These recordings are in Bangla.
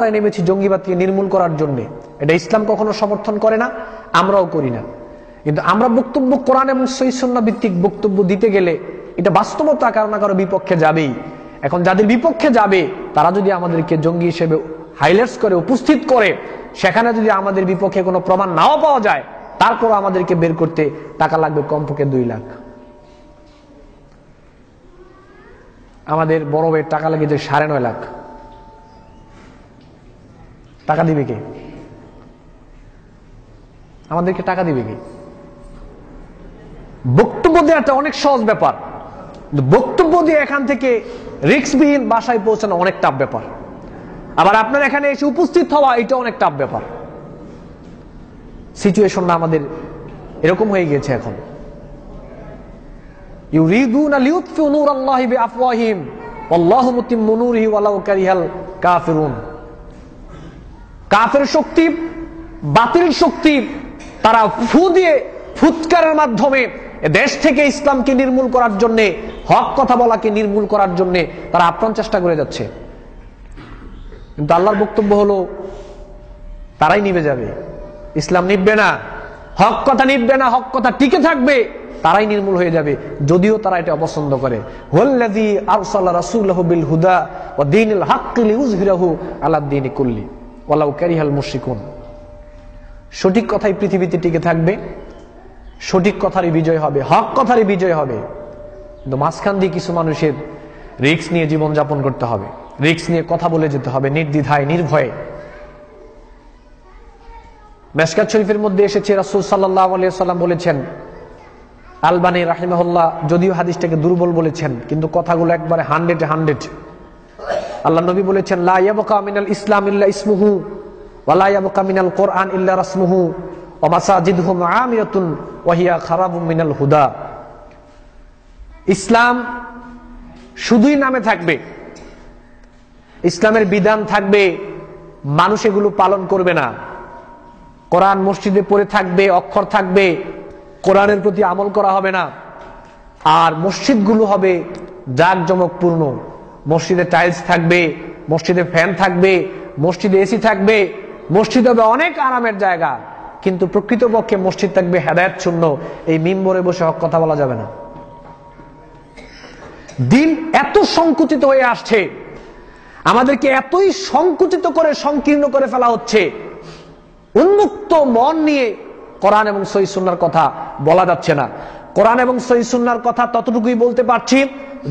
নেমেছি জঙ্গিবাদকে নির্মূল করার জন্য। এটা ইসলাম কখনো সমর্থন করে না, আমরাও করি না। কিন্তু আমরা বক্তব্য কোরআন এবং সহিসন্না ভিত্তিক বক্তব্য দিতে গেলে এটা বাস্তবতা কারও না কারও বিপক্ষে যাবেই। এখন যাদের বিপক্ষে যাবে, তারা যদি আমাদেরকে জঙ্গি হিসেবে হাইলাইটস করে, উপস্থিত করে, সেখানে যদি আমাদের বিপক্ষে কোনো প্রমাণ নাও পাওয়া যায় তারপর আমাদেরকে বের করতে টাকা লাগবে কমপক্ষে দুই লাখ। আমাদের বড় ভাইয়ের টাকা লেগেছে সাড়ে নয় লাখ। টাকা দিবে কে? আমাদেরকে টাকা দিবে কে? বক্তব্য দেওয়াটা অনেক সহজ ব্যাপার। বক্তব্য দিয়ে এখান থেকে রিক্সবিহীন বাসায় পৌঁছানো অনেক টাফ ব্যাপার। আবার আপনার এখানে এসে উপস্থিত হওয়া এটা অনেক টাফ ব্যাপার। সিচুয়েশনটা আমাদের এরকম হয়ে গেছে এখন। ইউরিদুনা লিউতফিউ নূরাল্লাহি বিআফওয়াহিম ওয়াল্লাহু মুতিম্মু নূরিহি ওয়ালাউ কারিহাল কাফিরুন। কাফের শক্তি, বাতিল শক্তি, তারা ফু দিয়ে ফুৎকারের মাধ্যমে দেশ থেকে ইসলামকে নির্মূল করার জন্য, হক কথা বলাকে নির্মূল করার জন্য তারা আপ্রাণ চেষ্টা করে যাচ্ছে। কিন্তু আল্লাহর বক্তব্য হলো, তারাই নিবে যাবে। ইসলাম নিববে না, হক কথা নিববে না, হক কথা টিকে থাকবে, তারাই নির্মূল হয়ে যাবে। যদিও তারা এটা অপছন্দ করে। হুয়াল্লাযী আরসালা রাসূলাহু বিল হুদা ও দিন হাক্কি লিইয়ুযহিরাহু আলা দীনি কুল্লি। ওয়ালাউ কারিহাল মুশরিকুন। সঠিক কথাই পৃথিবীতে টিকে থাকবে, সঠিক কথারই বিজয় হবে, হক কথারই বিজয় হবে। কিন্তু মাঝখান দিয়ে কিছু মানুষের রিক্স নিয়ে জীবন যাপন করতে হবে রিক্স নিয়ে কথা বলে যেতে হবে, নির্দ্বিধায়, নির্ভয়ে। মেসকাত শরীফের মধ্যে এসেছে রাসুল সাল্লাহ সাল্লাম বলেছেন, আলবানী রাহিমাহুল্লাহ যদিও হাদিসটাকে দুর্বল বলেছেন, কিন্তু কথাগুলো একবারে হান্ড্রেড হান্ড্রেড। আল্লাহ নবী বলেছেন লাইয়াবকা মিনাল ইসলাম ইল্লা ইসমুহু ওয়ালা ইয়াবকা মিনাল কোরআন ইল্লা রাসমুহু ওয়া মাসাজিদুহুম আমিরাতুন ওয়া হিয়া খারাবুম মিনাল হুদা। ইসলাম শুধুই নামে থাকবে। ইসলামের বিধান থাকবে, মানুষ এগুলো পালন করবে না। কোরআন মসজিদে পড়ে থাকবে, অক্ষর থাকবে, কোরআনের প্রতি আমল করা হবে না। আর মসজিদগুলো হবে জাঁকজমকপূর্ণ। মসজিদে টাইলস থাকবে, মসজিদে ফ্যান থাকবে, মসজিদে এসি থাকবে, মসজিদ হবে অনেক আরামের জায়গা, কিন্তু প্রকৃতপক্ষে মসজিদ থাকবে হেদায়ত শূন্য, এই মিম্বরে বসে হক কথা বলা যাবে না। দিন এত সংকুচিত হয়ে আসছে, আমাদেরকে এতই সংকুচিত করে সংকীর্ণ করে ফেলা হচ্ছে, উন্মুক্ত মন নিয়ে কোরআন এবং সহি কথা বলা যাচ্ছে না। কোরআন এবং সহি সুন্নার কথা ততটুকুই বলতে পারছি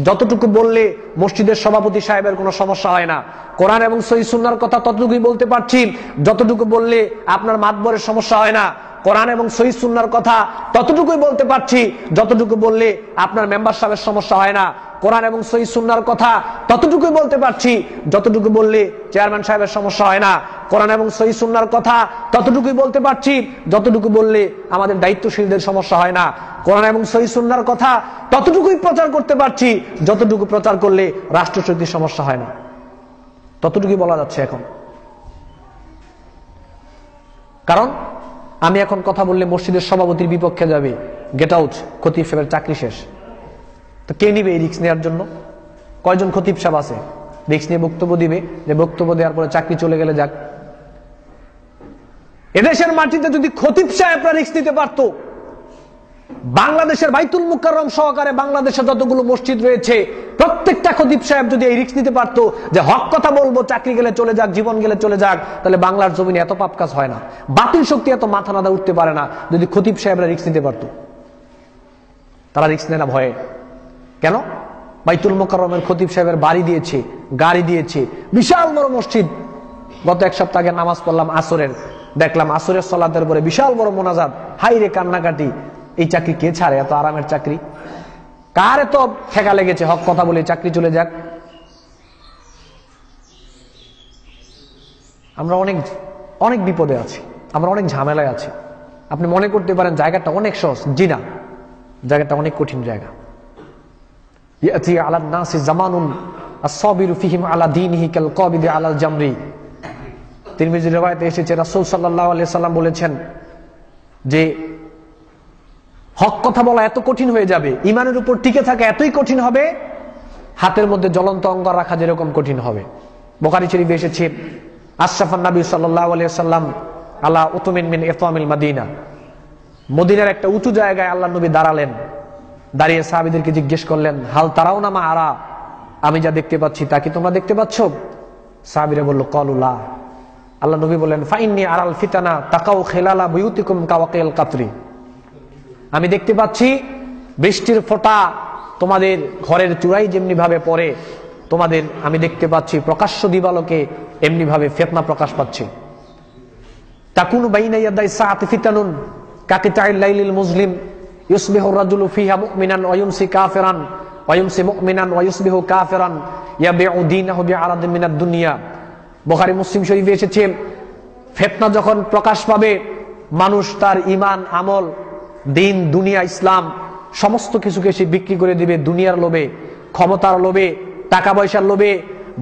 যতটুকু বললে মসজিদের সভাপতি সাহেবের কোনো সমস্যা হয় না। কোরআন এবং সহি সুন্নার কথা ততটুকুই বলতে পারছি, যতটুকু বললে আপনার মাতবরের সমস্যা হয় না। কোরআন এবং সহি সুন্নার কথা ততটুকুই বলতে পারছি, যতটুকু বললে আপনার মেম্বার সাহেবের সমস্যা হয় না। কোরআন এবং সহি সুন্নার কথা ততটুকুই বলতে পারছি, যতটুকু বললে চেয়ারম্যান সাহেবের সমস্যা হয় না। কোরআন এবং সহি সুন্নার কথা ততটুকুই বলতে পারছি, যতটুকু বললে আমাদের দায়িত্বশীলদের সমস্যা হয় না। কোরআন এবং সহি সুন্নার কথা ততটুকুই প্রচার করতে পারছি, যতটুকু প্রচার করলে রাষ্ট্রশক্তির সমস্যা হয় না। ততটুকুই বলা যাচ্ছে এখন। কারণ আমি এখন কথা বললে মসজিদের সভাপতির বিপক্ষে যাবে। গেট আউট খতিব সাহেবের চাকরি শেষ। তো কে নিবে এই রিক্স নেওয়ার জন্য? কয়জন খতিব সাহেব আছে? রিক্স নিয়ে বক্তব্য দিবে, যে বক্তব্য দেওয়ার পরে চাকরি চলে গেলে যাক। এদেশের মাটিতে যদি খতিব সাহেবরা রিক্স নিতে পারত, বাংলাদেশের বাইতুল মুকাররম সহকারে বাংলাদেশে যতগুলো মসজিদ রয়েছে, প্রত্যেকটা খতিব সাহেব যদি এই রিক্স নিতে পারতো, যে হক কথা বলব, চাকরি গেলে চলে যাক, জীবন গেলে চলে যাক, তাহলে বাংলার জমিনে এত পাপ কাজ হয় না। বাতিল শক্তি এত মাথা নাদা উঠতে পারে না, যদি খতিব সাহেবরা রিক্স নিতে পারতো। তারা রিক্স নেয় না ভয়ে। কেন? বাইতুল মোকাররমের খতিব সাহেবের বাড়ি দিয়েছে, গাড়ি দিয়েছে, বিশাল বড় মসজিদ। গত এক সপ্তাহ আগে নামাজ পড়লাম আসরের, দেখলাম আসরের সলাতের পরে বিশাল বড় মোনাজাত। হাই রে কান্নাকাটি। এই চাকরি কে ছাড়ে? এত আরামের চাকরি। কার এত ঠেকা লেগেছে? হক কথা বলে চাকরি চলে যাক। আমরা অনেক অনেক বিপদে আছি। আমরা অনেক ঝামেলায় আছি। আপনি মনে করতে পারেন জায়গাটা অনেক সহজ। জি না জায়গাটা অনেক কঠিন জায়গা। এসেছে, রাসূল সাল্লাল্লাহু আলাইহি সাল্লাম বলেছেন যে, হক কথা বলা এত কঠিন হয়ে যাবে, ইমানের উপর টিকে থাকা এতই কঠিন হবে, হাতের মধ্যে জ্বলন্ত অঙ্গ রাখা যেরকম কঠিন হবে। বোকারি শরীফে এসেছে আশরাফান নবী সাল্লাহ সাল্লাম আল্লাহ উতমিন মিন ইতমিল মাদিনা। মদিনার একটা উঁচু জায়গায় আল্লাহ নবী দাঁড়ালেন। দাঁড়িয়ে সাহাবিদেরকে জিজ্ঞেস করলেন, হাল তারাও না মা আরা? আমি যা দেখতে পাচ্ছি তা কি তোমরা দেখতে পাচ্ছ? সাহাবিরা বলল কলুলা আল্লাহ নবী বললেন, ফাইননি আরাল ফিতানা তাকাও খেলালা বুয়ুতিকুম কাওয়াকেল কাতরি। আমি দেখতে পাচ্ছি, বৃষ্টির ফোঁটা তোমাদের ঘরের চূড়াই যেমনি ভাবে পড়ে, তোমাদের আমি দেখতে পাচ্ছি, প্রকাশ্য দিবালোকে এমনি ভাবে ফেতনা প্রকাশ পাচ্ছে। তাকুনু বাইনা ইয়াদাই সাআতি ফিতানুন কাকিতাইল লাইলিল মুসলিম ইউসবিহু রাজুলু ফিহা মুমিনান ওয়া ইউমসি কাফিরান, ওয়া ইউমসি মুমিনান ওয়া ইউসবিহু কাফিরান, ইয়াবিউ দীনাহু বিআরাদিন মিনাদ দুনিয়া। বুখারী মুসলিম শরীফে এসেছে, ফেতনা যখন প্রকাশ পাবে, মানুষ তার ইমান আমল, দিন, দুনিয়া, ইসলাম, সমস্ত কিছুকে সে বিক্রি করে দিবে দুনিয়ার লোভে, ক্ষমতার লোভে টাকা পয়সার লোভে,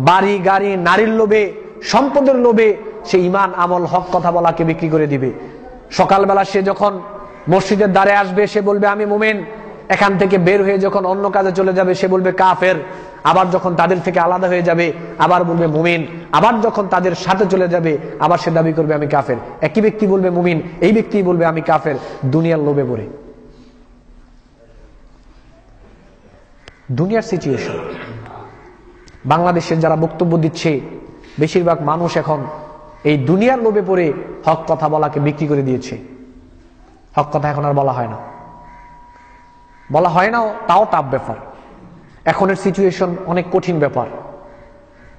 বাড়ি, গাড়ি, নারীর লোভে, সম্পদের লোভে সে ইমান আমল, হক কথা বলাকে বিক্রি করে দিবে। সকালবেলা সে যখন মসজিদের দ্বারে আসবে, সে বলবে, আমি মোমেন। এখান থেকে বের হয়ে যখন অন্য কাজে চলে যাবে, সে বলবে, কাফের। আবার যখন তাদের থেকে আলাদা হয়ে যাবে, আবার বলবে, মুমিন। আবার যখন তাদের সাথে চলে যাবে, আবার সে দাবি করবে, আমি কাফের। একই ব্যক্তি বলবে, মুমিন। এই ব্যক্তি বলবে, আমি কাফের। দুনিয়ার লোভে পড়ে। দুনিয়ার সিচুয়েশন বাংলাদেশের যারা বক্তব্য দিচ্ছে, বেশিরভাগ মানুষ এখন এই দুনিয়ার লোভে পড়ে হক কথা বলাকে বিক্রি করে দিয়েছে। হক কথা এখন আর বলা হয় না। বলা হয় না, তাও টাফ ব্যাপার। এখনের সিচুয়েশন অনেক কঠিন ব্যাপার।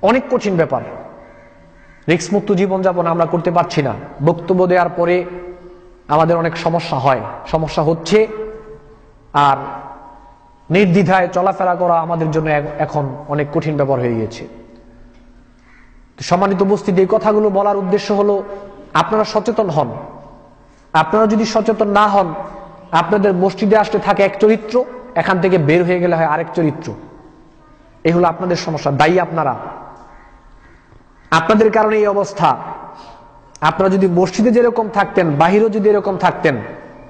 অনেক কঠিন ব্যাপার। রিক্স মুক্ত জীবনযাপন আমরা করতে পারছি না। বক্তব্য দেওয়ার পরে আমাদের অনেক সমস্যা হয়। সমস্যা হচ্ছে আর নির্দ্বিধায় চলাফেরা করা আমাদের জন্য এখন অনেক কঠিন ব্যাপার হয়ে গিয়েছে। সম্মানিত উপস্থিতি, এই কথাগুলো বলার উদ্দেশ্য হলো, আপনারা সচেতন হন। আপনারা যদি সচেতন না হন, আপনাদের মসজিদে আসতে থাকে এক চরিত্র, এখান থেকে বের হয়ে গেলে হয় আরেক চরিত্র। এই হলো আপনাদের সমস্যা, দায়ী আপনারা। আপনাদের কারণে এই অবস্থা। আপনারা যদি মসজিদে যেরকম থাকতেন, বাহিরেও যদি এরকম থাকতেন,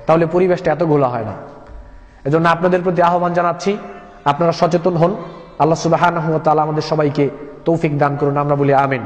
তাহলে পরিবেশটা এত ঘোলা হয় না। এজন্য আপনাদের প্রতি আহ্বান জানাচ্ছি, আপনারা সচেতন হন। আল্লাহ সুবাহ আমাদের সবাইকে তৌফিক দান করুন, আমরা বলি আমিন।